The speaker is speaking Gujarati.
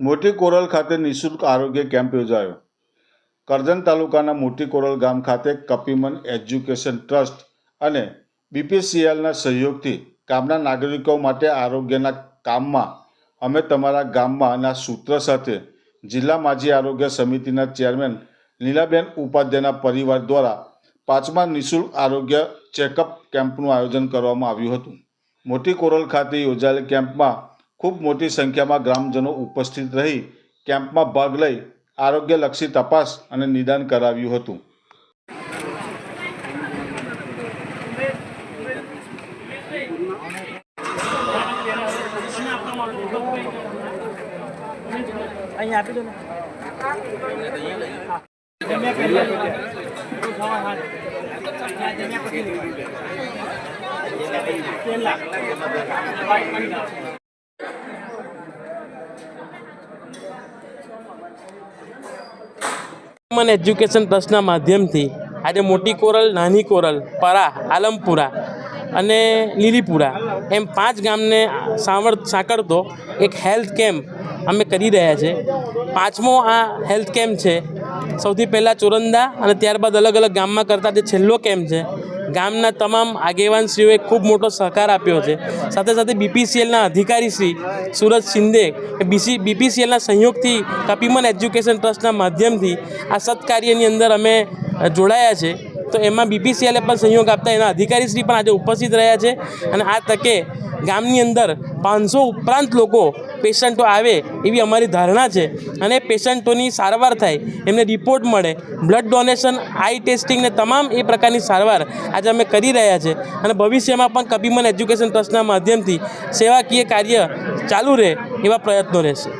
મોટી કોરલ ખાતે નિઃશુલ્ક આરોગ્ય કેમ્પ યોજાયો. કરજણ તાલુકાના મોટી કોરલ ગામ ખાતે કપિમન એજ્યુકેશન ટ્રસ્ટ અને બીપીસીએલના સહયોગથી ગામના નાગરિકો માટે આરોગ્યના કામમાં અમે તમારા ગામમાં ના સૂત્ર સાથે જિલ્લા માજી આરોગ્ય સમિતિના ચેરમેન લીલાબેન ઉપાધ્યાયના પરિવાર દ્વારા પાંચમા નિઃશુલ્ક આરોગ્ય ચેકઅપ કેમ્પનું આયોજન કરવામાં આવ્યું હતું. મોટી કોરલ ખાતે યોજાયેલ કેમ્પમાં ખૂબ મોટી સંખ્યામાં ગ્રામજનો ઉપસ્થિત રહી કેમ્પમાં ભાગ લઈ આરોગ્યલક્ષી તપાસ અને નિદાન કરાવ્યું હતું. અહીંયા આપી દો ને. મને એજ્યુકેશન ટ્રસ્ટના માધ્યમથી આજે મોટી કોરલ, નાની કોરલ, પરા, આલમપુરા અને લીલીપુરા એમ પાંચ ગામને સાંવળ સાંકળતો એક હેલ્થ કેમ્પ અમે કરી રહ્યા છે. પાંચમો આ હેલ્થ કેમ્પ છે. સૌથી પહેલાં ચોરંદા અને ત્યારબાદ અલગ અલગ ગામમાં કરતા જે છેલ્લો કેમ્પ છે ગામના તમામ આગેવાનશ્રીઓએ ખૂબ મોટો સહકાર આપ્યો છે. સાથે સાથે બીપીસીએલના અધિકારી શ્રી સુરજ શિંદે બીસી બીપીસીએલના સહયોગથી કપિમન એજ્યુકેશન ટ્રસ્ટના માધ્યમથી આ સત્કાર્યની અંદર અમે જોડાયા છે. તો એમાં બીપીસીએલે પણ સહયોગ આપતા એના અધિકારીશ્રી પણ આજે ઉપસ્થિત રહ્યા છે અને આ તકે ગામની અંદર પાંચસો ઉપરાંત લોકો પેશન્ટો આવે એવી અમારી ધારણા છે અને પેશન્ટોની સારવાર થાય, એમને રિપોર્ટ મળે, બ્લડ ડોનેશન, આઈ ટેસ્ટિંગ ને તમામ એ પ્રકારની સારવાર આજે અમે કરી રહ્યા છે. અને ભવિષ્યમાં પણ કબીમન એજ્યુકેશન ટ્રસ્ટના માધ્યમથી સેવાકીય કાર્ય ચાલુ રહે એવા પ્રયત્નો રહેશે.